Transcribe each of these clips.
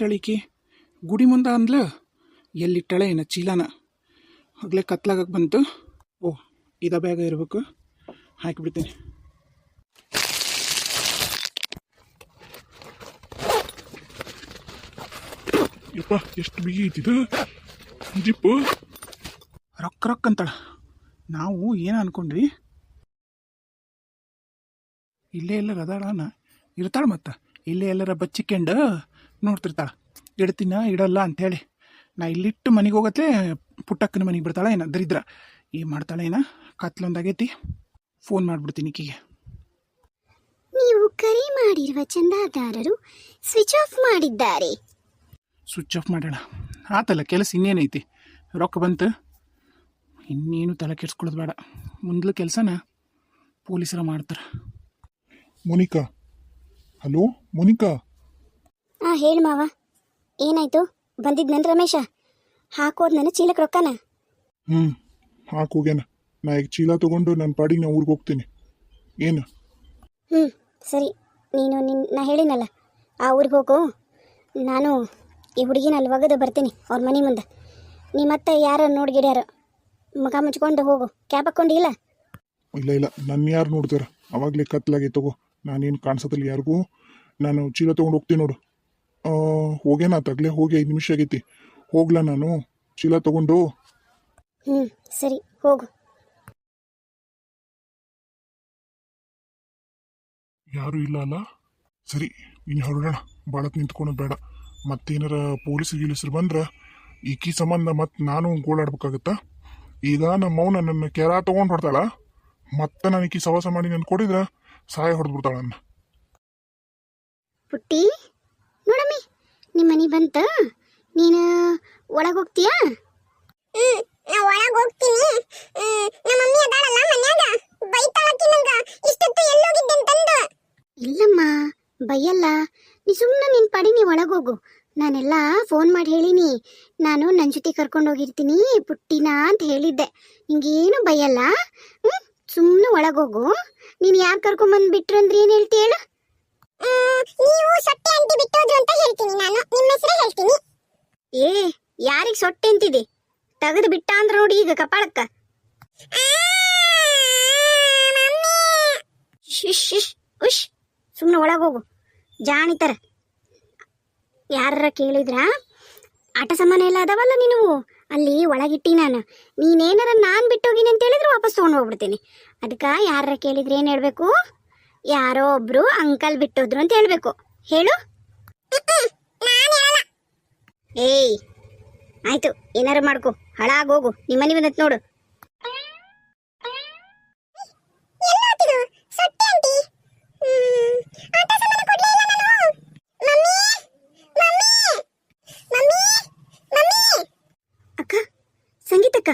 ಎಲ್ಲಿಟ್ಟಳಿಕಿ ಗುಡಿ ಮುಂದೆ ಅಂದ್ಲ ಎಲ್ಲಿಟ್ಟಳೆ ಏನ ಚೀಲನ? ಆಗಲೇ ಕತ್ಲಾಗಕ್ಕೆ ಬಂತು. ಓ, ಇದ ಬ್ಯಾಗ ಇರಬೇಕು. ಹಾಕಿಬಿಡ್ತೀನಿ ಯಪ್ಪ, ಎಷ್ಟು ಬಿಗಿ ಐತಿದು ಜಿಪ್ಪು ರೊಕ್ಕ ರೊಕ್ಕ ಅಂತಳ. ನಾವು ಏನು ಅನ್ಕೊಂಡ್ರಿ ಇಲ್ಲೇ ಎಲ್ಲರ ಅದಾಳನ? ಇರ್ತಾಳ ಮತ್ತು. ಇಲ್ಲೇ ಎಲ್ಲರ ಬಚ್ಚಿಕೊಂಡು? ನೋಡ್ತಿರ್ತಾಳ. ಇಡ್ತೀನ ಇಡಲ್ಲ ಅಂಥೇಳಿ. ನಾ ಇಲ್ಲಿಟ್ಟು ಮನೆಗೆ ಹೋಗತ್ತೆ ಪುಟ್ಟಕ್ಕನ ಮನೆಗೆ ಬಿಡ್ತಾಳ ಏನ ದರಿದ್ರ. ಏನು ಮಾಡ್ತಾಳೆ ಏನ ಕತ್ಲೊಂದಾಗೈತಿ ಫೋನ್ ಮಾಡಿಬಿಡ್ತೀನಿ ಕಿಗೆ ನೀವು ಕರೆ ಮಾಡಿರುವ ಚಂದಾದಾರರು ಸ್ವಿಚ್ ಆಫ್ ಮಾಡಿದ್ದಾರೆ. ಸ್ವಿಚ್ ಆಫ್ ಮಾಡೋಣ. ಆತಲ್ಲ ಕೆಲಸ ಇನ್ನೇನೈತಿ? ರೊಕ್ಕ ಬಂತು? ಇನ್ನೇನು ತಲೆ ಕೆಡ್ಸ್ಕೊಳ್ಳೋದು ಬೇಡ. ಮುಂದ್ಲ ಕೆಲಸನ ಪೊಲೀಸರ ಮಾಡ್ತಾರೆ. ಮೋನಿಕಾ. ಹಲೋ ಮೋನಿಕಾ. ಆ ಹೇಳು ಮಾವ. ಏನಾಯ್ತು? ಬಂದಿದ್ನನ್ ರಮೇಶ? ಹಾಕೋದ್ ನನ್ನ ಚೀಲಕ್ಕೆ ರೊಕ್ಕನ? ಹ್ಞೂ ಹಾಕೋಗ್ಯಾನ ನಾ ಈಗ ಚೀಲ ತಗೊಂಡು ನನ್ನ ಪಾಡಿಗೆ ನಾ ಊರಿಗೆ ಹೋಗ್ತೀನಿ. ಏನು? ಹ್ಞೂ ಸರಿ. ನೀನು ನಿನ್ನ ನಾ ಹೇಳಿನಲ್ಲ. ಆ ಊರಿಗೆ ಹೋಗು. ನಾನು ಈ ಹುಡುಗಿನ ಅಲ್ಲಿ ಒಗದು ಬರ್ತೀನಿ ಅವ್ರ ಮನೆ ಮುಂದೆ. ನೀ ಮತ್ತೆ ಯಾರು ನೋಡ್ಗಿಡ್ಯಾರ ಮುಖ ಮುಚ್ಕೊಂಡು ಹೋಗು. ಕ್ಯಾಬ್ ಹಾಕ್ಕೊಂಡಿಲ್ಲ ಇಲ್ಲ? ಇಲ್ಲ ನನ್ನ ಯಾರು ನೋಡ್ತಾರ? ಅವಾಗಲೇ ಕತ್ಲಾಗಿ ತಗೋ. ನಾನೇನು ಕಾಣಿಸೋದಿಲ್ಲ ಯಾರಿಗೂ. ನಾನು ಚೀಲ ತಗೊಂಡು ಹೋಗ್ತೀನಿ ನೋಡು. ಆ, ಹೋಗ್ಯಾನ ತಗ್ಲೇ ಹೋಗಿ ಐದು ನಿಮಿಷ ಆಗೈತಿ. ಹೋಗ್ಲಾ ನಾನು. ಚೀಲ ತಗೊಂಡು ಹ್ಞೂ ಸರಿ ಹೋಗು. ಯಾರು ಇಲ್ಲ ಅಲ್ಲ? ಸರಿ ಇನ್ನು ಹೊರಡೋಣ. ಬಾಳತ್ ನಿಂತ್ಕೊಳೋದು ಬೇಡ. ಮತ್ತೇನಾರ ಪೊಲೀಸ್ ಗೀಲಿಸ್ರು ಬಂದ್ರೆ ಈಕಿ ಸಂಬಂಧ ಮತ್ತೆ ನಾನು ಗೋಳಾಡ್ಬೇಕಾಗತ್ತಾ? ಈಗ ನಮ್ಮ ಮೌನ ನನ್ನ ಕೆರ ತೊಗೊಂಡು ಹೊಡ್ತಾಳ. ಮತ್ತೆ ನಾನು ಈಕಿ ಸವಾಸ ಮಾಡಿ ನಾನು ಕೊಡಿದ್ರ ಸಹಾಯ ಹೊಡೆದ್ಬಿಡ್ತಾಳ ನನ್ನ. ಪುಟ್ಟಿ? ನೋಡಮ್ಮಿ ನಿಮ್ಮ ಮನೆ ಬಂತ? ನೀನು ಒಳಗೆ ಹೋಗ್ತೀಯಾ? ನಾ ಒಳಗೆ ಹೋಗ್ತೀನಿ. ನಮ್ಮ ಮಮ್ಮಿ ಅದಾಳಲ್ಲ ಮನ್ಯಾಗ? ಬೈತಾಳಕಿ ನಂಗ. ಇಷ್ಟೊತ್ತು ಎಲ್ಲೋಗಿದ್ದೆ ಅಂತಂದು ಇಲ್ಲಮ್ಮ ಬೈಯಲ್ಲ. ನೀ ಸುಮ್ಮನೆ ನಿನ್ನ ಪಡಿ ನೀ ಹೋಗು. ನಾನೆಲ್ಲ ಫೋನ್ ಮಾಡಿ ಹೇಳಿನಿ. ನಾನು ನನ್ನ ಜೊತೆ ಕರ್ಕೊಂಡು ಹೋಗಿರ್ತೀನಿ ಪುಟ್ಟಿನ ಅಂತ ಹೇಳಿದ್ದೆ. ನಿಂಗೇನು ಬೈಯಲ್ಲ? ಹ್ಞೂ ಸುಮ್ಮನೆ ಒಳಗೋಗು ನೀನು ಯಾರು ಕರ್ಕೊಂಬಂದು ಬಿಟ್ರು ಅಂದ್ರೆ ಏನು ಹೇಳ್ತಿ ಹೇಳು? ನೀವು ಸೊಟ್ಟೆ ಅಂಟಿ ಬಿಟ್ಟೋದ್ರು ಅಂತ ಹೇಳ್ತೀನಿ ನಾನು. ನಿಮ್ಮ ಹೆಸರೇ ಹೇಳ್ತೀನಿ. ಏ ಯಾರಿಗೆ ಸೊಟ್ಟೆ ಅಂತಿದೆ? ತೆಗೆದು ಬಿಟ್ಟ ಅಂದ್ರೆ ನೋಡಿ ಈಗ ಕಪಾಳಕ್ಕ. ಉಶ್. ಸುಮ್ಮನೆ ಒಳಗೋಗು. ಜಾಣಿತರ. ಯಾರ ಕೇಳಿದ್ರ? ಆಟ ಸಾಮಾನು ಎಲ್ಲ ಅದಾವಲ್ಲ ನೀನು? ಅಲ್ಲಿ ಒಳಗಿಟ್ಟಿ ನಾನು. ನೀನೇನಾರ ನಾನು ಬಿಟ್ಟೋಗಿನಿ ಅಂತ ಹೇಳಿದ್ರೆ ವಾಪಸ್ ತೊಗೊಂಡು ಹೋಗ್ಬಿಡ್ತೀನಿ. ಅದಕ್ಕೆ ಯಾರ ಕೇಳಿದ್ರೆ ಏನು ಹೇಳಬೇಕು? ಯಾರೋ ಒಬ್ರು ಅಂಕಲ್ ಬಿಟ್ಟೋದ್ರು ಅಂತ ಹೇಳಬೇಕು. ಹೇಳು. ಏಯ್, ಆಯ್ತು, ಏನಾರು ಮಾಡ್ಕೊ. ಹಾಳಾಗೋಗು ನಿಮ್ಮ ಮನೆ ಬಂದತ್ ನೋಡು. ಅಕ್ಕ, ಸಂಗೀತಕ್ಕ.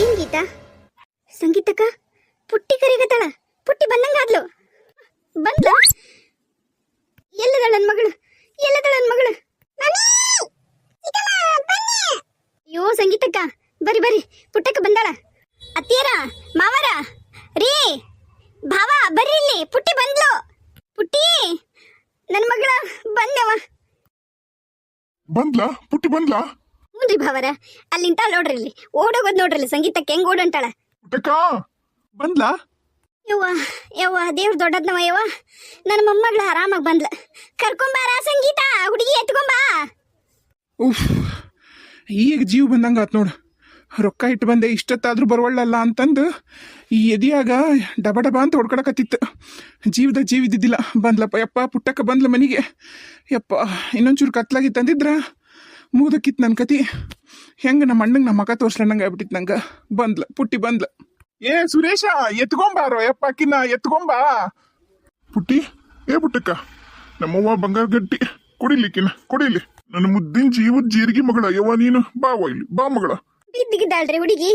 ಏನ್ ಗೀತಾ? ಸಂಗೀತಕ್ಕ? ಪುಟ್ಟಿ ಕರಿಗತ್ತಾಳ. ಪುಟ್ಟಿ ಬಂದಂಗಾದ್ಲು ಬಂದ್ಲ? ಎಲ್ಲದಳ ನನ್ನ ಮಗಳು? ಎಲ್ಲದಳ ನನ್ನ ಮಗಳು? ಅಯ್ಯೋ ಸಂಗೀತಕ್ಕ ಬರಿ ಬರಿ ಪುಟ್ಟಕ್ಕ ಬಂದಾಳ. ಅತ್ತಿಯರ ಮಾವರ ರೀ ಭಾವ ಬರ್ರಿ ಇಲ್ಲಿ ಪುಟ್ಟಿ ಬಂದ್ಲು. ಪುಟ್ಟಿ ನನ್ ಮಗಳ ಬಂದವ. ಬಂದ್ಲಾ? ಪುಟ್ಟಿ ಬಂದ್ಲಾ? ಹ್ಞೂ ಭಾವರ ಅಲ್ಲಿಂತ ನೋಡ್ರಿ ಇಲ್ಲಿ ಓಡೋಗೋದ್ ನೋಡ್ರಿ ಇಲ್ಲಿ ಸಂಗೀತಕ್ಕೆ ಹೆಂಗ್ ಓಡಂಟಾಳ. ಪುಟ್ಟಕ್ಕ ಬಂದ್ಲಾ? ಯವ್ವ ಯವ್ವ, ದೇವ್ರ ದೊಡ್ಡದ್ನವ ಯವ್ವ. ನನ್ನ ಮೊಮ್ಮಗಳು ಆರಾಮಾಗಿ ಬಂದ್ಲ. ಕರ್ಕೊಂಬಾರ, ಸಂಗೀತ, ಹುಡುಗಿ ಎತ್ಕೊಂಬಾ. ಉಫ್, ಈಗ ಜೀವ ಬಂದಂಗೆ ಆತ್ ನೋಡು. ರೊಕ್ಕ ಇಟ್ಟು ಬಂದೆ ಇಷ್ಟೊತ್ತಾದ್ರೂ ಬರವಳ್ಳಲ್ಲ ಅಂತಂದು ಈ ಎದಿಯಾಗ ಡಬ ಡಬ ಅಂತ ಹೊಡ್ಕೊಳಕತ್ತಿತ್ತು. ಜೀವದ ಜೀವಿದ್ದಿದ್ದಿಲ್ಲ ಬಂದ್ಲಪ್ಪ, ಯಪ್ಪ, ಪುಟ್ಟಕ್ಕ ಬಂದ್ಲ ಮನೆಗೆ. ಯಪ್ಪ, ಇನ್ನೊಂಚೂರು ಕತ್ಲಾಗಿ ತಂದಿದ್ರ ಮುಗ್ದಕ್ಕಿತ್ತು ನನ್ನ ಕತಿ. ಹೆಂಗೆ ನಮ್ಮ ಅಣ್ಣಂಗೆ ನಮ್ಮ ಮಗ ತೋರ್ಸ್ಲಂಗೆ ಆಗ್ಬಿಟ್ಟಿತ್ತು ನಂಗೆ. ಬಂದ್ಲ, ಪುಟ್ಟಿ ಬಂದ್ಲ. ಏ ಸುರೇಶ ಎತ್ಕೊಂಬಾರೋ ಯಪ್ಪಕ್ಕಿನ ಎತ್ಕೊಂಬಾ. ಪುಟ್ಟಿ ಏ ಪುಟ್ಟಕ್ಕ ನಮ್ಮವ್ವ ಬಂಗಾರ ಗಟ್ಟಿ ಕುಡಿಲಿಕ್ಕಿನ ಕುಡಿಲಿ. ನನ್ನ ಮುದ್ದಿನ ಜೀವದ ಜೀರಿಗೆ ಮಗಳ ಯವ್ವ ನೀನು ಬಾ ಇಲ್ಲಿ ಬಾ ಮಗಳ. ಬಿದ್ದಿಗಿದ್ದಾಳ್ರಿ ಹುಡುಗಿ?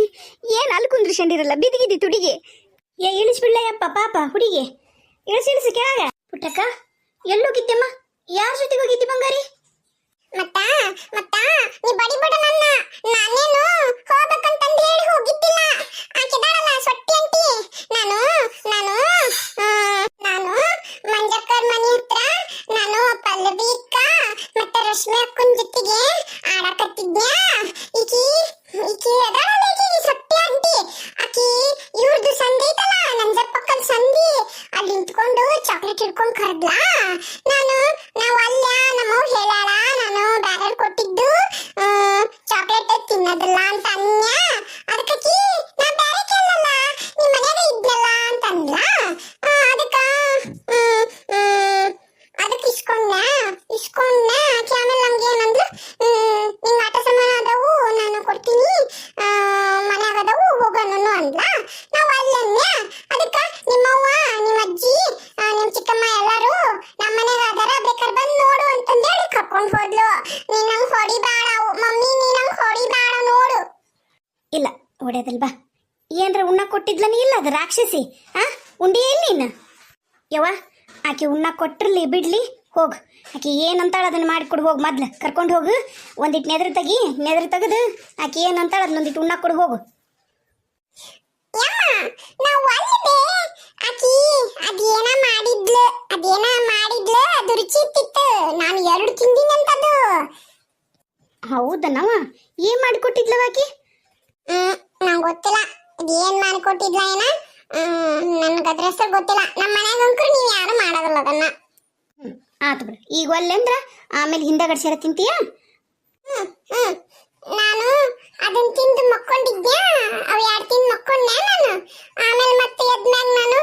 ಏನ್ ಅಲ್ಲಿ ಕುಂದ್ರಿಸ್ಕೊಂಡಿರಲ್ಲ ಬಿದ್ದಿಗಿದ್ದಿತ್ತು ಹುಡುಗಿ ಏ ಇಳಿಸ್ಬಿಡ್ಲಯ್ಯಪ್ಪ ಪಾಪ ಹುಡುಗಿ? ಇಳಿಸಿ ಇಳಿಸಿ ಕೆಳಗ. ಪುಟ್ಟಕ್ಕ ಎಲ್ಲೋಗಿದ್ದೆಮ್ಮ ಯಾರ ಜೊತೆಗೆ ಹೋಗಿದ್ದಿ ಬಂಗಾರಿ? ಮತ್ತ ಮತ್ತ, ನೀ ಬಡಿಬೇಡ ನನ್ನ. ನಾನೇನು ಹೋಗಬೇಕಂತಂದು ಹೇಳಿ ಹೋಗಿದ್ದಿಲ್ಲ. ಆಕಿದಾಳಲ್ಲ ಸೊಟ್ಟಿ ಅಂಟಿ. ನಾನು ನಾನು ನಾನು ಮಂಜಕ್ಕರ್ ಮನೆ ಹತ್ರ, ನಾನು ಪಲ್ಲವಿ ಮತ್ತೆ ರಶ್ಮಿ ಅಕ್ಕನ ಜೊತೆಗೆ ಆಡಕತ್ತಿದ್ನ್ಯಾ. ಈಕಿ ಈಕಿ ಅದಾಳ. ಹೊಡೆಯೋದಲ್ವಾ ಏನ್ರ ಉಣ್ಣ ನೀ ಇಲ್ಲ ಅದು ರಾಕ್ಷಸಿ? ಆ ಉಂಡಿಯೇ ಇಲ್ಲ ಯವ್ವ ಆಕೆ ಉಣ್ಣ ಕೊಟ್ಟಿರ್ಲಿ ಬಿಡ್ಲಿ ಹೋಗು. ಆಕೆ ಏನಂತಾಳ ಅದನ್ನ ಮಾಡಿಕೊಡು ಹೋಗು ಮೊದ್ಲು. ಕರ್ಕೊಂಡು ಹೋಗು. ಒಂದಿಟ್ಟು ನೆದ್ರ ತೆಗಿ ನೆದ್ರ ತೆಗೆದು ಆಕೆ ಏನಂತಾಳ ಅದನ್ನೊಂದಿಟ್ಟು ಉಣ್ಣ ಕೊಡು ಹೋಗು. ಅದೇನ ಮಾಡಿದ್ಲು ಅದೇನ ಮಾಡಿದ್ಲು ಅದು ರುಚಿ ಇತ್ತಿತ್ತು ನಾನು ಎರಡು ತಿಂದಿನಂತದು ಹೌದನವ? ಏನ್ ಮಾಡಿಕೊಟ್ಟಿದ್ಲವಾಕಿ ನಂಗೆ ಗೊತ್ತಿಲ್ಲ. ಅದೇನ್ ಮಾಡ್ಕೊಟ್ಟಿದ್ಲ ಏನ? ನನ್ಗೆ ಅದ್ರ ಹೆಸರು ಗೊತ್ತಿಲ್ಲ. ನಮ್ಮ ಮನ್ಯಾಗ ಅಂಕರು ನೀವು ಯಾರು ಮಾಡೋದಿಲ್ಲ ಅದನ್ನ. ಆತು ಬಿಡು. ಈಗ ಒಲ್ಲೆಂದ್ರ ಆಮೇಲೆ ಹಿಂದೆ ಸೇರ ತಿಂತೀಯ? ನಾನು ಅದನ್ನ ತಿಂದು ಮಕ್ಕೊಂಡಿದ್ದೆ ಅವು ಎರಡು ತಿಂದು ಮಕ್ಕೊಂಡೆ ನಾನು? ಆಮೇಲೆ ಮತ್ತೆ ಎದ್ಮ್ಯಾಗ ನಾನು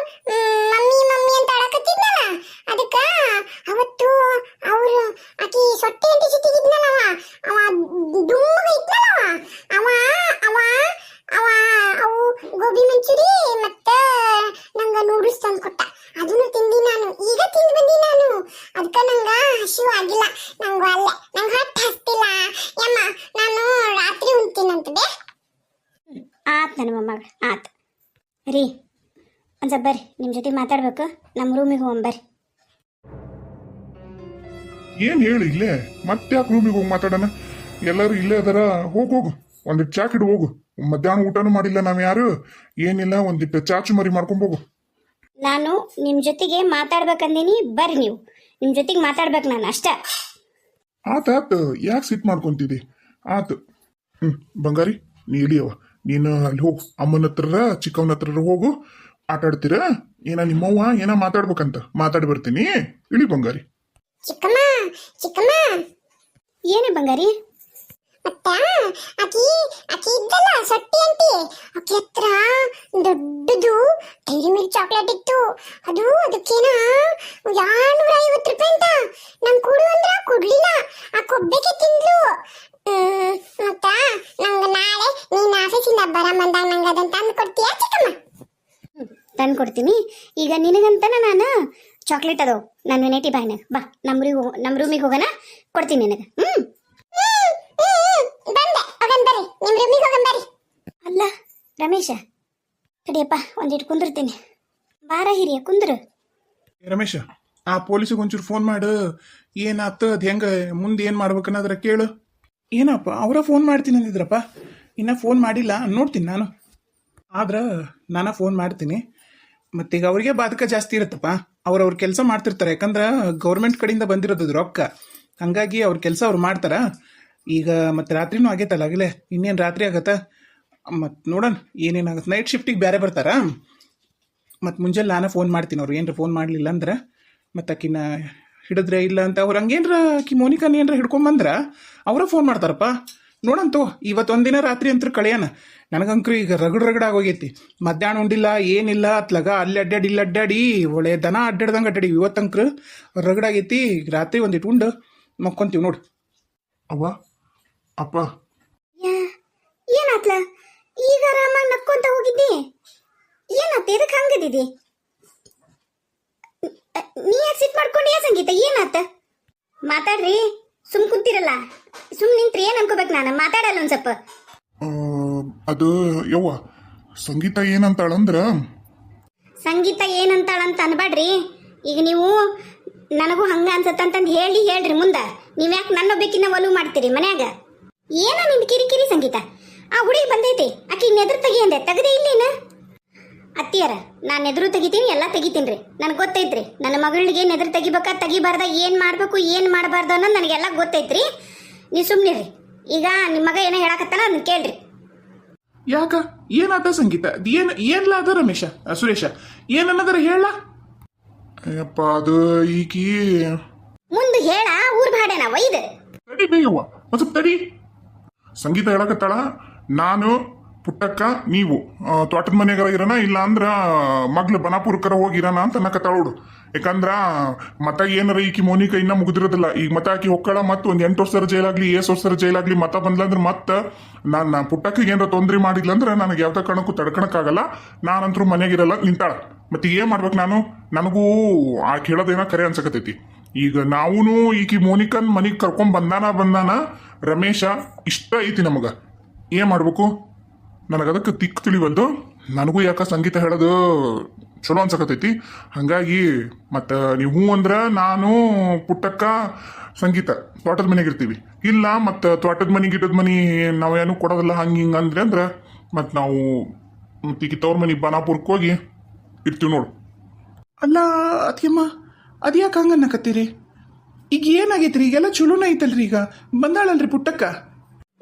ಮಮ್ಮಿ ಮಮ್ಮಿ ಅಂತ ಅಡಕತ್ತಿದ್ನಲ್ಲ ಅದಕ್ಕ ಅವತ್ತು ಅವರು ಆಕಿ ಸೊಟ್ಟೆ ಅಂತ ಸಿಟ್ಟಿಗಿದ್ನಲ್ಲ ಅವ ಡುಮ್ಮಗ ಇದ್ನಲ್ಲ ಅವ ಅವ ಅವು ಗೋಬಿ ಮಂಚೂರಿ ಮತ್ತ ನಂಗ ನೂಡಲ್ಸ್ ತಂದು ಕೊಟ್ಟ ಅದನ್ನು ತಿಂದಿ ನಾನು ಈಗ ತಿಂದು ಬಂದಿ ನಾನು ಅದಕ್ಕ ನಂಗ ಹಸಿವು ಆಗಿಲ್ಲ ನಂಗ ಅಲ್ಲೇ ನಂಗ ಹೊಟ್ಟೆ ಹಸ್ತಿಲ್ಲ ಯಮ್ಮ ನಾನು ರಾತ್ರಿ ಉಣ್ತೀನಂತ ಬೇ ಆತ್ ನನ್ನ ಮೊಮ್ಮಗ ಆತ್ ರೀ ಒಂದು ಸ್ವಲ್ಪ ಬರ್ರಿ ನಿಮ್ಮ ಜೊತೆ ಮಾತಾಡ್ಬೇಕು. ನಮ್ಮ ರೂಮಿಗೆ ಹೋಗ್ಬರ್ರಿ ಏನ್ ಹೇಳಿ ಇಲ್ಲೇ? ಮತ್ತೆ ಯಾಕೆ ರೂಮಿಗೆ ಹೋಗಿ ಮಾತಾಡೋಣ? ಎಲ್ಲರೂ ಇಲ್ಲೇ ಅದರ ಹೋಗ್ ಹೋಗು. ಒಂದಿಟ್ಟು ಚಾ ಕಿಡು ಹೋಗು. ಮಧ್ಯಾಹ್ನ ಊಟನೂ ಮಾಡಿಲ್ಲ ನಾವು ಯಾರು. ಏನಿಲ್ಲ ಒಂದಿಟ್ಟು ಚಾಚು ಮರಿ ಮಾಡ್ಕೊಂಡ್ ಹೋಗು. ನಾನು ನಿಮ್ಮ ಜೊತೆಗೆ ಮಾತಾಡ್ಬೇಕಂದಿನಿ ಬರ್ರಿ ನೀವು. ನಿಮ್ಮ ಜೊತೆಗೆ ಮಾತಾಡ್ಬೇಕು ನಾನು ಅಷ್ಟೇ. ಆತ ಆತ. ಯಾಕೆ ಸಿಟ್ ಮಾಡ್ಕೊಂತಿದ್ದಿ ಆತು. ಹ್ಞೂ ಬಂಗಾರಿ ನೀ ಇಳಿಯವ ನೀನು ಅಲ್ಲಿ ಹೋಗು. ಅಮ್ಮನ ಹತ್ರ ಚಿಕ್ಕವನ ಹತ್ರ ಹೋಗು. ಆಟ ಆಡ್ತೀರ ಏನ ನಿಮ್ಮವ್ವ, ಏನ ಮಾತಾಡ್ಬೇಕಂತ? ಮಾತಾಡಿ ಬರ್ತೀನಿ. ಇಳಿ ಬಂಗಾರಿ. ಚಿಕ್ಕಮ್ಮ ಚಿಕ್ಕಮ್ಮ. ಏನೇ ಬಂಗಾರಿ? ಮತ್ತ ಆಕಿ ಆಕಿ ಇದ್ದಲ್ಲ, ಸೊಟ್ಟಿ ಅಂತಿ ಆಕಿ ಹತ್ರ ದೊಡ್ಡದು ಡೈರಿ ಮಿಲ್ಕ್ ಚಾಕ್ಲೇಟ್ ಇತ್ತು. ಅದು ಅದಕ್ಕೇನ ಎರಡ್ನೂರ ಐವತ್ತು ರೂಪಾಯಿ ಅಂತ ನಂಗೆ ಕೊಡು ಅಂದ್ರ ಕೊಡ್ಲಿಲ್ಲ ಆ ಕೊಬ್ಬೆಗೆ ತಿಂದ್ಲು ಹ್ಮ್, ಮತ್ತ ನಂಗೆ ನಾಳೆ ನೀನ್ ಆಫೀಸಿಂದ ಬರ ಬಂದಾಗ ನಂಗೆ ಅದನ್ನ ತಂದು ಕೊಡ್ತೀಯಾ ಚಿಕ್ಕಮ್ಮ ತಂದು ಕೊಡ್ತೀನಿ. ಈಗ ನಿನಗಂತನ ನಾನು ಚಾಕ್ಲೇಟ್ ಅದಾವು ನನ್ನ ವೆನೈಟಿ ಬಾಯ್ನಾಗ ಬಾ ನಮ್ಮ ರೂಮಿಗೆ ನಮ್ಮ ರೂಮಿಗೆ ಹೋಗೋಣ ಕೊಡ್ತೀನಿ ನಿನಗೆ. ಹ್ಞೂ ಹ್ಮ್, ಹ್ಮ್, ಹ್ಮ್, ಬಂದೆ ಹೋಗನ್ ಬರ್ರಿ ನಿಮ್ ರೂಮಿಗೆ ಹೋಗನ್ ಬರ್ರಿ. ಅಲ್ಲ ರಮೇಶ ಕಡಿಯಪ್ಪ ಒಂದಿಟ್ಟು ಕುಂದಿರ್ತೀನಿ. ಬಾರ ಹಿರಿಯ ಕುಂದ್ರು. ಏ ರಮೇಶ ಆ ಪೊಲೀಸಿಗೆ ಒಂಚೂರು ಫೋನ್ ಮಾಡು. ಏನಾತ ಅದು ಹೆಂಗೆ ಮುಂದೆ ಏನು ಮಾಡ್ಬೇಕನ್ನೋದ್ರ ಕೇಳು. ಏನಪ್ಪ ಅವರ ಫೋನ್ ಮಾಡ್ತೀನಿ ಅಂದಿದ್ರಪ್ಪ. ಇನ್ನ ಫೋನ್ ಮಾಡಿಲ್ಲ ನೋಡ್ತೀನಿ ನಾನು. ಆದ್ರೆ ನಾನು ಫೋನ್ ಮಾಡ್ತೀನಿ. ಮತ್ತೀಗ ಅವ್ರಿಗೆ ಬಾಧಕ ಜಾಸ್ತಿ ಇರುತ್ತಪ್ಪ. ಅವ್ರವ್ರ ಕೆಲಸ ಮಾಡ್ತಿರ್ತಾರೆ. ಯಾಕಂದ್ರೆ ಗೌರ್ಮೆಂಟ್ ಕಡೆಯಿಂದ ಬಂದಿರೋದು ರೊಕ್ಕ. ಹಂಗಾಗಿ ಅವ್ರ ಕೆಲಸ ಅವ್ರು ಮಾಡ್ತಾರ. ಈಗ ಮತ್ತೆ ರಾತ್ರಿನೂ ಆಗೈತಲ್ಲ ಆಗಲೇ ಇನ್ನೇನು ರಾತ್ರಿ ಆಗತ್ತ? ಮತ್ತು ನೋಡೋಣ. ಏನೇನಾಗುತ್ತೆ ನೈಟ್ ಶಿಫ್ಟಿಗೆ ಬೇರೆ ಬರ್ತಾರಾ? ಮತ್ತು ಮುಂಜಾನೆ ನಾನು ಫೋನ್ ಮಾಡ್ತೀನಿ ಅವ್ರು ಏನ್ರ ಫೋನ್ ಮಾಡಲಿಲ್ಲ ಅಂದ್ರೆ ಮತ್ತು ಆಕಿನ ಹಿಡಿದ್ರೆ ಇಲ್ಲ ಅಂತ. ಅವ್ರು ಹಂಗೇನ್ರ ಆಕಿ ಮೋನಿಕಾನ ಏನ್ರ ಹಿಡ್ಕೊಂಬಂದ್ರೆ ಅವರ ಫೋನ್ ಮಾಡ್ತಾರಪ್ಪ. ನೋಡಂತೋ ಇವತ್ತು ಒಂದಿನ ರಾತ್ರಿ ಅಂತೂ ಕಳೆಯೋಣ ನನಗಂಕರು ಈಗ ರಗಡ್ ರಗಡಾಗೋಗೈತಿ ಮಧ್ಯಾಹ್ನ ಉಂಡಿಲ್ಲ, ಏನಿಲ್ಲ, ಅತ್ಲಗ ಅಲ್ಲಿ ಅಡ್ಡಾಡಿ ಇಲ್ಲಿ ಅಡ್ಡಾಡಿ ಒಳ್ಳೆ ದನ ಅಡ್ಡಾಡ್ದಂಗೆ ಅಡ್ಡಾಡಿ ಇವತ್ತಂಕ್ರು ರಗಡಾಗೈತಿ ಈಗ ರಾತ್ರಿ ಒಂದಿಟ್ಟು ಉಂಡು, ಮಕ್ಕೊಂತೀವಿ ನೋಡು. ಅವ್ವ, ಅಪ್ಪ. ಏನಾತ್ಲ? ಈಗ ಆರಾಮಾಗಿ ನಕ್ಕೊಂತ ಹೋಗಿದ್ದಿ? ಏನಾತ ಎದಕ್ಕೆ ಹಂಗದಿದಿ? ನೀ ಯಾಕೆ ಸಿಟ್ ಮಾಡ್ಕೊಂಡಿ ಸಂಗೀತ? ಏನಾತ? ಮಾತಾಡ್ರಿ. ಸುಮ್ ಕುಂತಿರಲ್ಲ. ಸುಮ್ ನಿಂತ್ರಿ ಏನ್ ಅನ್ಕೋಬೇಕು ನಾನು? ಮಾತಾಡಲ್ಲ ಒಂದ್ ಸ್ವಲ್ಪ. ಅದು ಯವ್ವ ಸಂಗೀತ ಏನಂತಾಳಂದ್ರ? ಸಂಗೀತ ಏನಂತಾಳಂತ ಅನ್ಬೇಡ್ರಿ ಈಗ ನೀವು ನನಗೂ ಹಂಗ ಅನ್ಸತ್ತಂತಂದು ಹೇಳಿ ಹೇಳ್ರಿ ಮುಂದ. ನೀವ್ ಯಾಕೆ ನನ್ನ ಬೇಕಿನ ಒಲವು ಮಾಡ್ತೀರಿ ಮನ್ಯಾಗ? ಏನ ನಿನ್ ಕಿರಿಕಿರಿ ಸಂಗೀತ. ಆ ಹುಡುಗಿ ಬಂದೈತಿ. ಆಕಿ ನೆದ್ರ ತೆಗಿ ಅಂದೆ. ತೆಗದೆ ಇಲ್ಲೇನ ಅತ್ತಿಯರ ನಾನು ಎದುರು ತೆಗಿತೀನಿ ಎಲ್ಲ ತೆಗಿತೀನಿ ರೀ ನನಗೆ ಗೊತ್ತೈತ್ರಿ ನನ್ನ ಮಗಳಿಗೆ ಎದುರು ತೆಗಿಬೇಕಾ ತೆಗಿಬಾರ್ದ ಏನು ಮಾಡಬೇಕು ಏನು ಮಾಡಬಾರ್ದು ಅನ್ನೋದು ನನಗೆಲ್ಲ ಗೊತ್ತೈತ್ರಿ. ನೀವು ರೀ ಈಗ ನಿಮ್ಮ ಮಗ ಏನೋ ಹೇಳಕತ್ತಲ್ಲ ಅದನ್ನ ಕೇಳ್ರಿ. ಯಾಕ? ಏನಾದ ಸಂಗೀತ? ಏನು ಏನ್ಲ ಅದ ರಮೇಶ ಆ, ಸುರೇಶ? ಏನನ್ನದರ ಹೇಳ? ಅಯ್ಯಪ್ಪ ಅದು ಈಕಿ ಮುಂದೆ ಹೇಳ ಊರ್ ಭಾಡೇನ ಒಯ್ದು. ತಡಿ ಬೇಯವ್ವ ಒಂದ್ ಸ್ವಲ್ಪ ತಡಿ. ಸಂಗೀತ ಹೇಳಕತ್ತಾಳ? ನಾನು ಪುಟ್ಟಕ್ಕ, ನೀವು ತೋಟದ ಮನೆಗಾರ ಇರೋಣ ಇಲ್ಲ ಅಂದ್ರ ಮಗ್ಳು ಬನಾಪುರಕರ ಹೋಗಿರೋಣ ಅಂತ ಅನ್ನಕತ್ತಾಳ ಹುಡು ಯಾಕಂದ್ರ ಮತ ಏನಾರ ಈಕಿ ಮೋನಿಕ ಇನ್ನ ಮುಗಿದಿರೋದಿಲ್ಲ. ಈಗ ಮತ ಆಕಿ ಹೊಕ್ಕಳ ಮತ್ತ ಒಂದ್ ಎಂಟು ವರ್ಷದ ಜೈಲಾಗ್ಲಿ, ಏಸ್ ವರ್ಷದ ಜೈಲಾಗ್ಲಿ ಮತ ಬಂದ್ಲಂದ್ರೆ ಮತ್ತ ನಾನು ಪುಟ್ಟಕ್ಕ ಏನಾರ ತೊಂದ್ರೆ ಅಂದ್ರೆ ನನಗೆ ಯಾವ್ದ ಕಾರಣಕ್ಕೂ ತಡ್ಕಣಕ್ಕಾಗಲ್ಲ. ನಾನಂತರೂ ಮನೆಗಿರಲ್ಲ ನಿಂತಾಳ. ಮತ್ತೆ ಏನ್ ಮಾಡ್ಬೇಕು ನಾನು? ನನಗೂ ಆ ಕೇಳೋದೇನ ಕರೆ ಅನ್ಸಕತೈತಿ ಈಗ ನಾವೂ ಈಕಿ ಮೋನಿಕನ್ ಮನೆಗೆ ಕರ್ಕೊಂಡ್ ಬಂದಾನ ಬಂದಾನ ರಮೇಶ ಇಷ್ಟ ಐತಿ ನಮಗ. ಏನ್ ಮಾಡ್ಬೇಕು? ನನಗದಕ್ಕೆ ತಿಕ್ ತಿಳಿವಲ್ದು. ನನಗೂ ಯಾಕ ಸಂಗೀತ ಹೇಳೋದು ಚಲೋ ಅನ್ಸಕತೈತಿ ಹಂಗಾಗಿ ಮತ್ತು ನೀವು ಹ್ಞೂ ಅಂದ್ರೆ ನಾನು ಪುಟ್ಟಕ್ಕ ಸಂಗೀತ ತೋಟದ ಮನೆಗೆ ಇರ್ತೀವಿ. ಇಲ್ಲ ಮತ್ತು ತೋಟದ ಮನೆ ಗಿಡದ ಮನೆ ನಾವೇನು ಕೊಡೋದಿಲ್ಲ ಹಂಗೆ ಹಿಂಗೆ ಅಂದ್ರೆ ಅಂದ್ರೆ ಮತ್ತು ನಾವು ಮತ್ತೆ ಈಗ ತವ್ರ ಮನೆ ಬನಾಪುರಕ್ಕೆ ಹೋಗಿ ಇರ್ತೀವಿ ನೋಡು. ಅಲ್ಲ ಅತಿಯಮ್ಮ ಅದ್ಯಾಕೆ ಹಂಗನ್ನಕತ್ತೀರಿ ಈಗ ಏನಾಗೈತ್ರಿ? ಈಗೆಲ್ಲ ಚಲೋನ ಐತಲ್ರಿ ಈಗ. ಬಂದಾಳಲ್ರಿ ಪುಟ್ಟಕ್ಕ?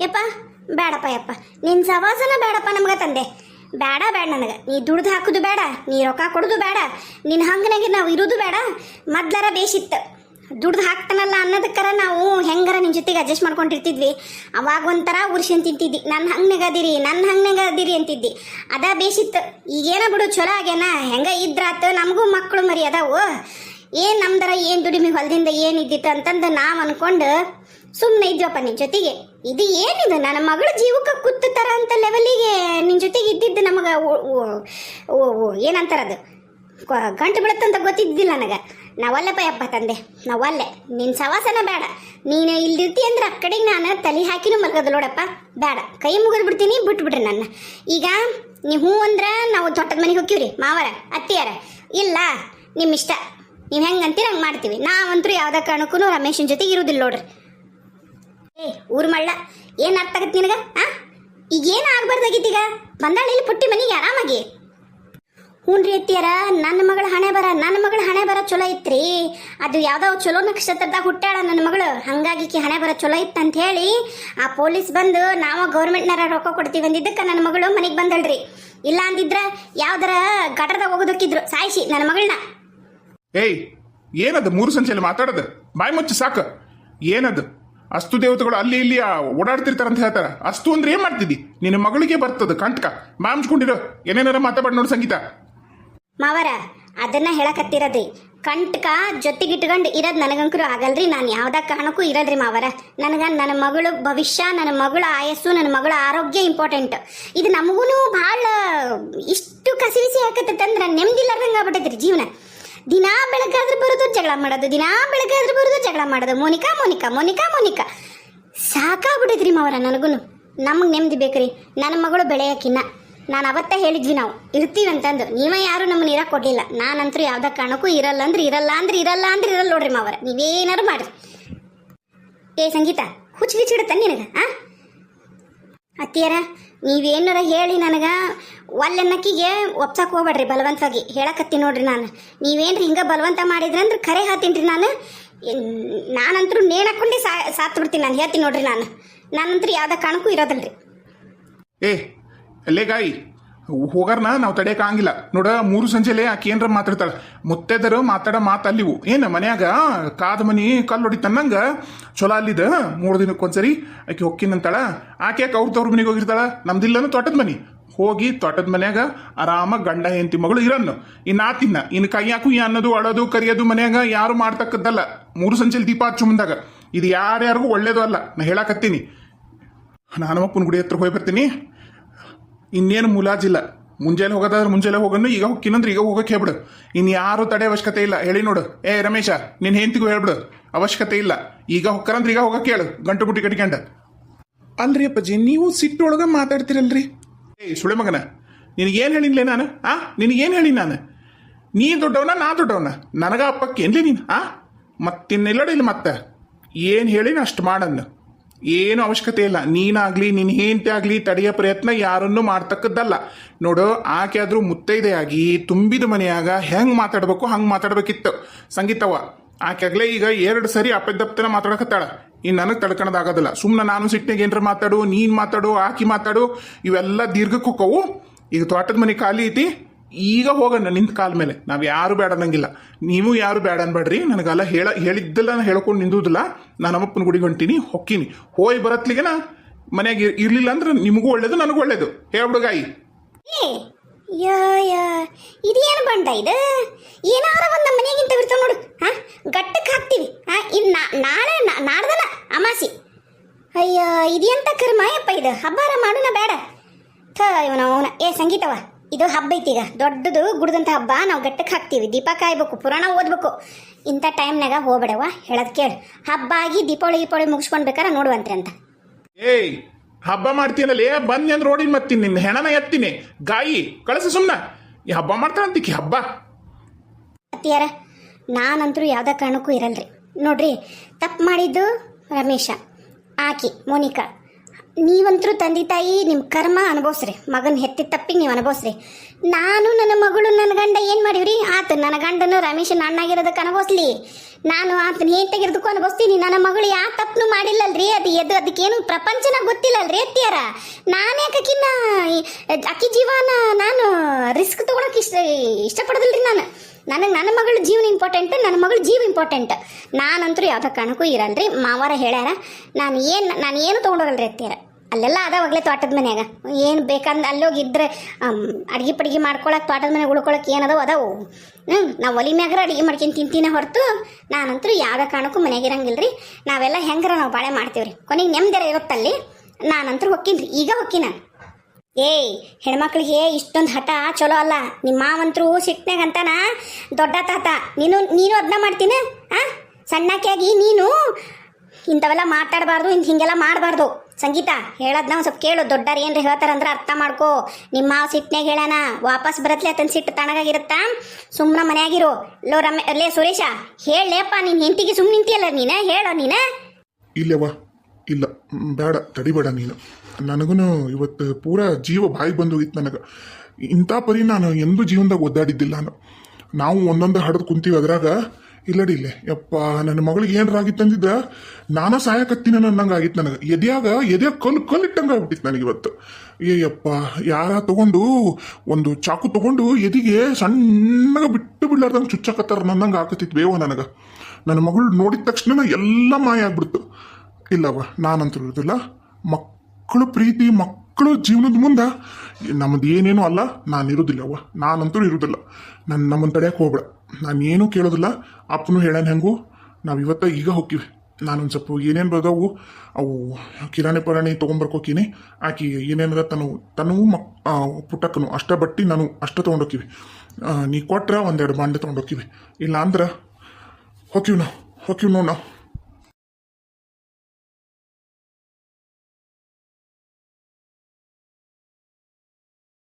ಯಪ್ಪ ಬೇಡಪ್ಪ ಯಪ್ಪ ನಿನ್ ಸವಾಸನ ಬೇಡಪ್ಪ ನಮ್ಗೆ ತಂದೆ. ಬೇಡ ಬೇಡ ನನಗೆ. ನೀ ದುಡ್ದು ಹಾಕೋದು ಬೇಡ, ನೀ ರೊಕ್ಕ ಕೊಡೋದು ಬೇಡ ನಿನ್ನ ಹಂಗನಾಗೆ ನಾವು ಇರೋದು ಬೇಡ. ಮೊದ್ಲರ ಬೇಷಿತ್ತು. ದುಡ್ದು ಹಾಕ್ತಾನಲ್ಲ ಅನ್ನೋದಕ್ಕರ ನಾವು ಹೆಂಗಾರ ನಿನ್ನ ಜೊತೆಗೆ ಅಡ್ಜಸ್ಟ್ ಮಾಡ್ಕೊಂಡಿರ್ತಿದ್ವಿ. ಅವಾಗ ಒಂಥರ ಉರ್ಷನ್ ತಿಂತಿದ್ದಿ ನನ್ನ ಹಂಗ್ನಾಗ ಅದಿರಿ ನನ್ನ ಹಂಗ್ನಾಗ ಅದಿರಿ ಅಂತಿದ್ದಿ. ಅದ ಬೇಷಿತ್ತು. ಈಗೇನ ಬಿಡು ಚಲೋ ಆಗ್ಯಾನ. ಹೆಂಗ ಇದ್ರಾತು, ನಮಗೂ ಮಕ್ಕಳು ಮರಿ ಅದಾವು. ಏನು ನಮ್ದರ, ಏನ್ ದುಡಿಮೆ ಹೊಲದಿಂದ ಏನಿದ್ದಿತ್ತು ಅಂತಂದು ನಾವು ಅನ್ಕೊಂಡು ಸುಮ್ಮನೆ ಇದ್ವಪ್ಪ ನಿನ್ ಜೊತೆಗೆ. ಇದು ಏನಿದು? ನನ್ನ ಮಗಳ ಜೀವಕ್ಕೆ ಕುತ್ತತರ ಅಂತ ಲೆವೆಲಿಗೆ ನಿನ್ ಜೊತೆಗೆ ಇದ್ದಿದ್ದು ನಮಗೆ ಏನಂತಾರದು ಗಂಟು ಬೀಳುತ್ತಂತ ಗೊತ್ತಿದ್ದಿಲ್ಲ ನನಗೆ. ನಾವಲ್ಲಪ್ಪ ಯಪ್ಪ ತಂದೆ, ನಾವಲ್ಲೆ. ನಿನ್ನ ಸವಾಸನ ಬೇಡ. ನೀನು ಇಲ್ದಿರ್ತಿ ಅಂದ್ರೆ ಆ ಕಡೆಗೆ ನಾನು ತಲೆ ಹಾಕಿನೂ ಮಲ್ಗೋದು ನೋಡಪ್ಪ. ಬೇಡ. ಕೈ ಮುಗಿದು ಬಿಡ್ತೀನಿ ಬಿಟ್ಬಿಡ್ರಿ ನನ್ನ. ಈಗ ನೀವು ಹ್ಞೂ ಅಂದ್ರೆ ನಾವು ತೋಟದ ಮನೆಗೆ ಹೋಗ್ತೀವ್ರಿ, ಮಾವರ, ಅತ್ತಿಯಾರ. ಇಲ್ಲ ನಿಮ್ಮ ಇಷ್ಟ ನೀವು ಹೆಂಗೆ ಅಂತೀರ ಹಂಗೆ ಮಾಡ್ತೀವಿ. ನಾವಂತರೂ ಯಾವುದೇ ಕಾರಣಕ್ಕೂ ರಮೇಶನ ಜೊತೆಗೆ ಇರೋದಿಲ್ಲ ನೋಡ್ರಿ. ಏ, ಊರ್ ಮಳ್ಳ, ಏನ್ ಅರ್ಥ ಆಗತ್ ನಿನಗ, ಆ? ಈಗ ಏನ್ ಆಗ್ಬಾರ್ದಾಗಿತ್ತೀಗ ಬಂದಾಳ ಇಲ್ಲಿ ಪುಟ್ಟಿ ಮನಿಗೆ ಆರಾಮಾಗಿ? ಹ್ಞೂನ್ರಿ ಅತ್ತಿಯರ, ನನ್ನ ಮಗಳ ಹಣೆ ಬರ, ನನ್ನ ಮಗಳ ಹಣೆ ಬರ ಚಲೋ ಐತ್ರಿ. ಅದು ಯಾವ್ದೋ ಚಲೋ ನಕ್ಷತ್ರದಾಗ ಹುಟ್ಟಾಳ ನನ್ನ ಮಗಳು. ಹಂಗಾಗಿ ಕಿ ಹಣೆ ಬರ ಚಲೋ ಇತ್ತು ಅಂತ ಹೇಳಿ ಆ ಪೊಲೀಸ್ ಬಂದು ನಾವು ಗೌರ್ಮೆಂಟ್ನಾರ ರೊಕ್ಕ ಕೊಡ್ತೀವಿ ಅಂದಿದ್ದಕ್ಕೆ ನನ್ನ ಮಗಳು ಮನೆಗೆ ಬಂದಳ್ರಿ. ಇಲ್ಲ ಅಂದಿದ್ರ ಯಾವ್ದಾರ ಗಟರದಾಗ ಹೋಗೋದಕ್ಕಿದ್ರು, ಸಾಯಿಸಿ ನನ್ನ ಮಗಳನ್ನ ಏಯ್, ಏನದು ಮೂರು ಸಂಚೆಯಲ್ಲಿ ಮಾತಾಡೋದು? ಬಾಯಿ ಮುಚ್ಚಿ ಸಾಕು. ಏನದು? ಅಸ್ತು ದೇವತೆಗಳು ಅಲ್ಲಿ ಇಲ್ಲಿ ಓಡಾಡ್ತಿರ್ತಾರಂತ ಹೇಳ್ತಾರ. ಅಸ್ತು ಅಂದ್ರೆ ಏನ್ ಮಾಡ್ತಿದ್ದಿ? ನಿನ್ನ ಮಗಳಿಗೆ ಬರ್ತದ ಕಂಟಕ. ಬಾ ಹಂಚ್ಕೊಂಡಿರೋ ಏನೇನಾರ ಮಾತಾಡ್ ನೋಡು ಸಂಗೀತ. ಮಾವರ, ಅದನ್ನ ಹೇಳಕತ್ತಿರದ್ರಿ ಕಂಟಕ ಜೊತೆಗಿಟ್ಕೊಂಡು ಇರೋದು ನನಗಂಕರು ಆಗಲ್ರಿ. ನಾನು ಯಾವ್ದ ಕಾರಣಕ್ಕೂ ಇರಲ್ರಿ ಮಾವರ. ನನಗ ನನ್ನ ಮಗಳು ಭವಿಷ್ಯ, ನನ್ನ ಮಗಳ ಆಯಸ್ಸು, ನನ್ನ ಮಗಳ ಆರೋಗ್ಯ ಇಂಪಾರ್ಟೆಂಟ್ ಇದು ನಮಗೂ ಭಾಳ ಇಷ್ಟು ಕಸಿವಿಸಿ ಹಾಕತ್ತಂದ್ರೆ ನೆಮ್ಮದಿಲ್ಲಾರ್ದಂಗೆ ಆಗ್ಬಿಟ್ಟೈತ್ರಿ ಜೀವನ. ದಿನಾ ಬೆಳಕಾದ್ರೆ ಬರೋದು, ಜಗಳ ಮಾಡೋದು. ದಿನಾ ಬೆಳಕಾದ್ರೆ ಬರೋದು, ಜಗಳ ಮಾಡೋದು. ಮೋನಿಕಾ ಮೋನಿಕಾ ಮೋನಿಕಾ ಮೋನಿಕಾ. ಸಾಕಾಗ್ಬಿಟ್ಟಿದ್ರಿ ಮಾವರ ನನಗೂ ನಮಗೆ ನೆಮ್ಮದಿ ಬೇಕ್ರಿ. ನನ್ನ ಮಗಳು ಬೆಳೆಯೋಕ್ಕಿನ್ನ. ನಾನು ಅವತ್ತೇ ಹೇಳಿದ್ವಿ ನಾವು. ಇರ್ತೀವಿ ಅಂತಂದು. ನೀವೇ ಯಾರು ನಮ್ಮನ್ನ ಇರಕ್ಕೆ ಕೊಡ್ಲಿಲ್ಲ. ನಾನಂತರೂ ಯಾವುದೇ ಕಾರಣಕ್ಕೂ ಇರಲ್ಲ ಅಂದ್ರೆ ಇರಲ್ಲ ಅಂದ್ರೆ ಇರಲ್ಲ ಅಂದ್ರೆ ಇರಲ್ಲ ನೋಡ್ರಿ ಮಾವರ. ನೀವೇನಾರು ಮಾಡ್ರಿ. ಏ, ಸಂಗೀತ. ಹುಚ್ಚು ನಿನಗ, ಆ? ಅತ್ತಿಯರ ನೀವೇನಾರ ಹೇಳಿ ನನಗೆ ಒಲ್ಲೆನ್ನಕ್ಕಿಗೆ ಒಪ್ಸಕ್ಕೆ ಹೋಗ್ಬೇಡ್ರಿ ಬಲವಂತವಾಗಿ. ಹೇಳಕತ್ತಿ ನೋಡ್ರಿ ನಾನು. ನೀವೇನ್ರಿ ಹಿಂಗೆ ಬಲವಂತ ಮಾಡಿದ್ರೆ ಅಂದ್ರೆ ಖರೆ ಹಾತೀನಿ ನಾನು. ನಾನಂತರೂ ನೇಣ್ ಹಾಕೊಂಡೆ ಸಾ ಸಾತ್ ಬಿಡ್ತೀನಿ ನಾನು. ಹೇಳ್ತೀನಿ ನೋಡ್ರಿ ನಾನು. ನಾನಂತರೂ ಯಾವುದೇ ಕಾರಣಕ್ಕೂ ಇರೋದಲ್ರಿ. ಏ, ಅಲ್ಲೇ ಗಾಯಿ. ಹೋಗಾರ್ನ? ನಾವು ತಡೆಯಕ್ಕಾಗಿಲ್ಲ ನೋಡ, ಮೂರು ಸಂಜೆಲೆ ಆಕೆ ಕೇಂದ್ರ ಮಾತಾಡ್ತಾಳ. ಮುತ್ತೆದರು ಮಾತಾಡೋ ಮಾತು ಅಲ್ಲಿವು ಏನು ಮನ್ಯಾಗ? ಕಾದ ಮನಿ ಕಲ್ಲು ಹೊಡಿತನ್ನಂಗ ಚಲೋ ಅಲ್ಲಿದ? ಮೂರು ದಿನಕ್ಕೊಂದ್ಸರಿ ಆಕೆ ಹೊಕ್ಕಿನಂತಾಳ. ಆಕೆ ಯಾಕೆ ಅವ್ರ ತವ್ರ ಮನೆಗೆ ಹೋಗಿರ್ತಾಳ? ನಮ್ದಿಲ್ಲನು ತೋಟದ ಮನಿ. ಹೋಗಿ ತೋಟದ ಮನ್ಯಾಗ ಆರಾಮ ಗಂಡ ಹೆಂಡತಿ ಮಗಳು ಇರನ್ನು. ಇನ್ನು ಆತಿನ್ನ ಇನ್ನು ಕೈಯಾಕು ಈ ಅನ್ನೋದು, ಅಳೋದು, ಕರಿಯೋದು ಮನ್ಯಾಗ ಯಾರು ಮಾಡ್ತಕ್ಕದ್ದಲ್ಲ. ಮೂರು ಸಂಜೆಲಿ ದೀಪ ಹಚ್ಚು ಮುಂದಾಗ. ಇದು ಯಾರ್ಯಾರಿಗೂ ಒಳ್ಳೇದು ಅಲ್ಲ. ನಾ ಹೇಳಕತ್ತೀನಿ. ನಾನು ಅಪ್ಪನ ಗುಡಿ ಹತ್ರ ಹೋಗಿ ಬರ್ತೀನಿ. ಇನ್ನೇನು ಮುಲಾಜಿಲ್ಲ. ಮುಂಜಾನೆ ಹೋಗೋದಾದ್ರೆ ಮುಂಜಾನೆ ಹೋಗೋಣ ಈಗ ಹೋಗ್ತೀನಂದ್ರೆ ಈಗ ಹೋಗಕ್ಕೆ ಹೇಳ್ಬಿಡು. ಇನ್ನು ಯಾರು ತಡೆ ಅವಶ್ಯಕತೆ ಇಲ್ಲ. ಹೇಳಿ ನೋಡು. ಏ, ರಮೇಶ ನಿನ್ನ ಹೆಂತಿಗೂ ಹೇಳ್ಬಿಡು. ಅವಶ್ಯಕತೆ ಇಲ್ಲ. ಈಗ ಹೋಗ್ಕರಂದ್ರೆ ಈಗ ಹೋಗಕ್ಕೆ ಹೇಳು. ಗಂಟು ಬುಟ್ಟಿ ಕಟ್ಕೊಂಡ. ಅಲ್ರಿ ಅಪ್ಪಾಜಿ, ನೀವು ಸಿಟ್ಟೊಳಗೆ ಮಾತಾಡ್ತಿರಲ್ರಿ. ಏಯ್ ಸುಳೆ ಮಗನ. ನಿನಗೇನು ಹೇಳಿನ್ಲೇ ನಾನು? ಆ? ನಿನಗೇನು ಹೇಳಿ ನಾನು? ನೀ ದೊಡ್ಡವನ, ನಾ ದೊಡ್ಡವನ? ನನಗ ಅಪ್ಪಕ್ಕೆ ಏನ್ಲಿ ನೀನು? ಆ? ಮತ್ತಿನ್ನೆಲ್ಲಡ ಇಲ್ಲಿ ಮತ್ತೆ. ಏನು ಹೇಳಿನ ಅಷ್ಟು ಮಾಡನ್ನು ಏನು ಅವಶ್ಯಕತೆ ಇಲ್ಲ. ನೀನಾಗ್ಲಿ, ನಿನ್ ಹೆಂಡತಿ ಆಗ್ಲಿ ತಡೆಯ ಪ್ರಯತ್ನ ಯಾರನ್ನೂ ಮಾಡ್ತಕ್ಕದ್ದಲ್ಲ. ನೋಡು, ಆಕೆ ಆದ್ರೂ ಮುತ್ತೈದೆಯಾಗಿ ತುಂಬಿದ ಮನೆಯಾಗ ಹೆಂಗ್ ಮಾತಾಡ್ಬೇಕು, ಹಂಗ್ ಮಾತಾಡ್ಬೇಕಿತ್ತು. ಸಂಗೀತವ ಆಕೆಗ್ಲೇ ಈಗ ಎರಡು ಸರಿ ಅಪ್ಪದಪ್ಪನ ಮಾತಾಡಕತ್ತಾಳ. ಇನ್ನು ನನಗೆ ತಡ್ಕೊಳೋದಾಗೋದಿಲ್ಲ ಸುಮ್ಮನೆ ನಾನು ಸಿಟ್ಟಿನಾಗ ಏನ್ರ ಮಾತಾಡು, ನೀನ್ ಮಾತಾಡು, ಆಕಿ ಮಾತಾಡು, ಇವೆಲ್ಲ ದೀರ್ಘಕ್ಕೂ ಕವು ಈಗ ತೋಟದ ಮನೆ ಖಾಲಿ ಐತಿ. ಈಗ ಹೋಗೋಣ ನಿಂತ ಕಾಲ ಮೇಲೆ. ನಾವು ಯಾರು ಬೇಡ ಅನ್ನಂಗಿಲ್ಲ. ನೀವು ಯಾರು ಬೇಡ ಅನ್ಬೇಡ್ರಿ ನನಗೆಲ್ಲ ಹೇಳ, ಹೇಳಿದ್ದೆಲ್ಲ ನಾನು ಹೇಳ್ಕೊಂಡು ನಿಂದುದಿಲ್ಲ. ನಾನು ನಮ್ಮಪ್ಪನ ಗುಡಿಗೆ ಹೊಂಟೀನಿ, ಹೊಕ್ಕೀನಿ. ಹೋಯ್ ಬರತ್ಲಿಗೆ ನಾ ಇರಲಿಲ್ಲ ಅಂದ್ರೆ ನಿಮಗೂ ಒಳ್ಳೇದು, ನನಗೂ ಒಳ್ಳೇದು. ಹೇಳ್ಬಿಡುಗಾಯಿ ಇದೇನು ಬಂಡ ಇದು? ಏನಾರ ಒಂದು ನಮ್ಮ ಬಿಡ್ತ ನೋಡು. ಹಾ ಗಟ್ಟಕ್ಕೆ ಹಾಕ್ತೀವಿ. ಹಾ ನಾಳೆ ನಾ- ನಾಡ್ದನ ಅಮಾಸಿ. ಅಯ್ಯ, ಇದೆಂತ ಕರ್ಮ? ಇದು? ಹಬ್ಬಾರ ಮಾಡೋಣ ಬೇಡ ಥ ಇವನ ಅವನ ಏ, ಸಂಗೀತವ. ಇದು ಹಬ್ಬ ಐತಿ ಈಗ. ದೊಡ್ಡದು ಗುಡ್ದಂಥ ಹಬ್ಬ. ನಾವು ಗಟ್ಟಕ್ಕೆ ಹಾಕ್ತೀವಿ. ದೀಪ ಕಾಯ್ಬೇಕು ಪುರಾಣ ಓದ್ಬೇಕು. ಇಂಥ ಟೈಮ್ನಾಗ ಹೋಗ್ಬೇಡವ ಹೇಳೋದು ಕೇಳು. ಹಬ್ಬ ಆಗಿ ದೀಪಾವಳಿ ದೀಪಾವಳಿ ಮುಗಿಸ್ಕೊಂಡ್ಬೇಕಾರ ನೋಡುವಂತ್ರಿ ಅಂತ. ಏಯ್ ಹಬ್ಬ ಮಾಡ್ತೀನಲ್ಲೇ? ಬಂದ್ ಅಂದ್ರೆ ರೋಡಿನ ಮತ್ತೀನಿ. ನಿನ್ನ ಹೆಣನ ಎತ್ತೀನಿ. ಗಾಯಿ ಕಳಿಸು ಸುಮ್ಮನೆ ಈ ಹಬ್ಬ ಮಾಡ್ತಾಳಂತಿಕ್ಕಿ ಹಬ್ಬ. ಅತ್ತಿಯಾರ ನಾನಂತರೂ ಯಾವುದೇ ಕಾರಣಕ್ಕೂ ಇರಲ್ರಿ. ನೋಡ್ರಿ ತಪ್ಪು ಮಾಡಿದ್ದು ರಮೇಶ ಆಕಿ ಮೋನಿಕಾ. ನೀವಂತರೂ ತಂದೆ ತಾಯಿ ನಿಮ್ಮ ಕರ್ಮ ಅನುಭವಿಸ್ರಿ. ಮಗನ ಹೆತ್ತಿ ತಪ್ಪಿ ನೀವು ಅನುಭವಿಸ್ರಿ. ನಾನು ನನ್ನ ಮಗಳು ನನ್ನ ಗಂಡ ಏನು ಮಾಡಿವ್ರಿ? ಆತ ನನ್ನ ಗಂಡನು ರಮೇಶನ ಅಣ್ಣಾಗಿರೋದಕ್ಕೆ ಅನುಭವಿಸ್ಲಿ. ನಾನು ಆತನ ಹೇಂತಾಗಿರೋದಕ್ಕೂ ಅನುಭವಿಸ್ತೀನಿ. ನನ್ನ ಮಗಳು ಯಾವ ತಪ್ಪನು ಮಾಡಿಲ್ಲಲ್ರಿ? ಅದು ಎದು ಅದಕ್ಕೇನು ಪ್ರಪಂಚನ ಗೊತ್ತಿಲ್ಲಲ್ರಿ ಎತ್ತಿಯಾರ ನಾನೇ ಆಕಿನ್ನ ಅಕ್ಕಿ ಜೀವನ ನಾನು ರಿಸ್ಕ್ ತೊಗೊಳಕ್ಕೆ ಇಷ್ಟ, ಇಷ್ಟಪಡೋದಿಲ್ರಿ ನಾನು. ನನಗೆ ನನ್ನ ಮಗಳ ಜೀವನ ಇಂಪಾರ್ಟೆಂಟ್, ನನ್ನ ಮಗಳ ಜೀವ ಇಂಪಾರ್ಟೆಂಟ್. ನಾನಂತರೂ ಯಾವುದೋ ಕಾರಣಕ್ಕೂ ಇರಲ್ರಿ ಮಾವಾರ ಹೇಳ್ಯಾರ, ನಾನು ಏನು ನಾನು ಏನು ತೊಗೊಂಡೋಗಲ್ರಿ ಅತ್ತೀರ ಅಲ್ಲೆಲ್ಲ ಅದಾವಾಗಲೇ ತೋಟದ ಮನ್ಯಾಗ. ಏನು ಬೇಕಂದ್ ಅಲ್ಲೋಗಿದ್ರೆ ಅಡ್ಗೆ ಪಡ್ಗೆ ಮಾಡ್ಕೊಳಕ್ಕೆ ತೋಟದ ಮನೆಗೆ ಉಳ್ಕೊಳಕ್ಕೆ ಏನದಾವ ಅದಾವು ಹ್ಞೂ ನಾವು ಒಲಿ ಮ್ಯಾಗ್ರ ಅಡುಗೆ ಮಾಡ್ಕೊಂಡು ತಿಂತೀನಿ ಹೊರತು ನಾನಂತರೂ ಯಾವುದೇ ಕಾರಣಕ್ಕೂ ಮನೆಗೆ ಇರಂಗಿಲ್ಲ ರೀ ನಾವೆಲ್ಲ ಹೆಂಗಾರ ನಾವು ಬಾಳೆ ಮಾಡ್ತೀವಿ ರೀ ಕೊನೆಗೆ ನೆಮ್ಮದಿರ ಇರುತ್ತಲ್ಲಿ, ನಾನಂತರೂ ಹೊಕ್ಕೀನಿ ರೀ ಈಗ ಹೊಕ್ಕಿ ನಾನು ಏಯ್ ಹೆಣ್ಮಕ್ಳಿಗೆ ಇಷ್ಟೊಂದು ಹಠ, ಚಲೋ ಅಲ್ಲ. ನಿಮ್ಮ ಮಾವಂತರು ಸಿಟ್ನಾಗ ಅಂತಾನ, ದೊಡ್ಡ ತಾತ, ನೀನು ನೀನು ಅದನ್ನ ಮಾಡ್ತೀನ? ಆ? ಸಣ್ಣಕ್ಕಾಗಿ ನೀನು ಇಂಥವೆಲ್ಲ ಮಾತಾಡಬಾರ್ದು ಇಂಥ ಹಿಂಗೆಲ್ಲ ಮಾಡಬಾರ್ದು. ಸಂಗೀತ ಹೇಳದ್ನ ಒಂದು ಸ್ವಲ್ಪ ಕೇಳು, ದೊಡ್ಡರು ಏನ್ರಿ ಹೇಳ್ತಾರಂದ್ರೆ ಅರ್ಥ ಮಾಡ್ಕೊ. ನಿಮ್ಮ ಮಾವ ಸಿಟ್ನಾಗ ಹೇಳಾನ ವಾಪಸ್ ಬರತ್ಲೆ ಆತನ ಸಿಟ್ಟು ತಣ್ಣಗಾಗಿರುತ್ತಾ ಸುಮ್ಮನೆ ಮನೆಯಾಗಿರು. ಲೋ ರಮೇ, ಲೇ ಸುರೇಶ, ಹೇಳಲೇಪ್ಪ ನಿನ್ನ ಹೆಂಡತಿಗೆ ಸುಮ್ಮನೆ ನಿಂತಿಯಲ್ಲ ನೀನು? ಹೇಳೋ ನೀನು? ಇಲ್ಲವ್ವ, ಇಲ್ಲ ಬೇಡ, ತಡಿಬೇಡ ನೀನು. ನನಗೂ ಇವತ್ತು ಪೂರ ಜೀವ ಬಾಯಿ ಬಂದೋಗಿತ್ತು ನನಗೆ. ಇಂಥ ಪರಿ ನಾನು ಎಂದೂ ಜೀವನದಾಗ ಒದ್ದಾಡಿದ್ದಿಲ್ಲ ನಾನು. ನಾವು ಒಂದೊಂದು ಹಡದು ಕುಂತೀವಿ ಅದ್ರಾಗ. ಇಲ್ಲಡಿ ಇಲ್ಲೇ. ಯಪ್ಪ, ನನ್ನ ಮಗಳಿಗೆ ಏನಾರ ಆಗಿತ್ತಂದಿದ್ದ ನಾನು ಸಾಯಕತ್ತೀನಿ ಅನ್ನಂಗೆ ಆಗಿತ್ತು ನನಗೆ. ಎದ್ಯಾಗ? ಎದ್ಯಾಗ ಕಲ್ಲು ಕಲ್ಲು ಇಟ್ಟಂಗೆ ಆಗ್ಬಿಟ್ಟಿತ್ತು ನನಗೆ ಇವತ್ತು. ಏ ಯಪ್ಪ, ಯಾರ ತಗೊಂಡು ಒಂದು ಚಾಕು ತಗೊಂಡು ಎದಿಗೆ ಸಣ್ಣಗೆ ಬಿಟ್ಟು ಬಿಡ್ಲಾರ್ದಂಗೆ ಚುಚ್ಚಕತ್ತಾರ ನನ್ನಂಗೆ ಆಗತ್ತಿತ್ತು ಬೇವ ನನಗೆ. ನನ್ನ ಮಗಳು ನೋಡಿದ ತಕ್ಷಣ ಎಲ್ಲ ಮಾಯ ಆಗ್ಬಿಡ್ತು. ಇಲ್ಲವ ನಾನಂತೂ ಇರೋದಿಲ್ಲ. ಮಕ್ಕಳು ಪ್ರೀತಿ, ಮಕ್ಕಳು ಜೀವನದ ಮುಂದೆ ನಮ್ಮದು ಏನೇನೂ ಅಲ್ಲ ನಾನು ಇರೋದಿಲ್ಲವ್ವ ನಾನಂತೂ ಇರೋದಿಲ್ಲ. ನನ್ನ ನಮ್ಮನ್ನು ತಡೆಯಕ್ಕೆ ಹೋಗ್ಬೇಡ. ನಾನು ಕೇಳೋದಿಲ್ಲ. ಅಪ್ಪನೂ ಹೇಳೋಣ ಹೆಂಗು? ನಾವು ಇವತ್ತ ಈಗ ಹೋಗ್ತೀವಿ. ನಾನೊಂದು ಸ್ವಲ್ಪ ಏನೇನು ಬರ್ದವು, ಅವು ಕಿರಾಣಿ ಪರಾಣಿ ತೊಗೊಂಬರ್ಕೋಕೀನಿ. ಆಕಿ ಏನೇನದ ತನು ತನು ಮಕ್ ಪುಟಕ್ಕನು ಅಷ್ಟ ಬಟ್ಟಿ ನಾನು ಅಷ್ಟ ತೊಗೊಂಡೋಗ್ತೀವಿ. ನೀ ಕೊಟ್ರೆ ಒಂದೆರಡು ಬಾಂಡೆ ತೊಗೊಂಡೋಗ್ತೀವಿ. ಇಲ್ಲ ಅಂದ್ರೆ ಹೋಗ್ತೀವಿ ನಾವು, ಹೋಗ್ತೀವಿ ನೋಡಿ ನಾವು.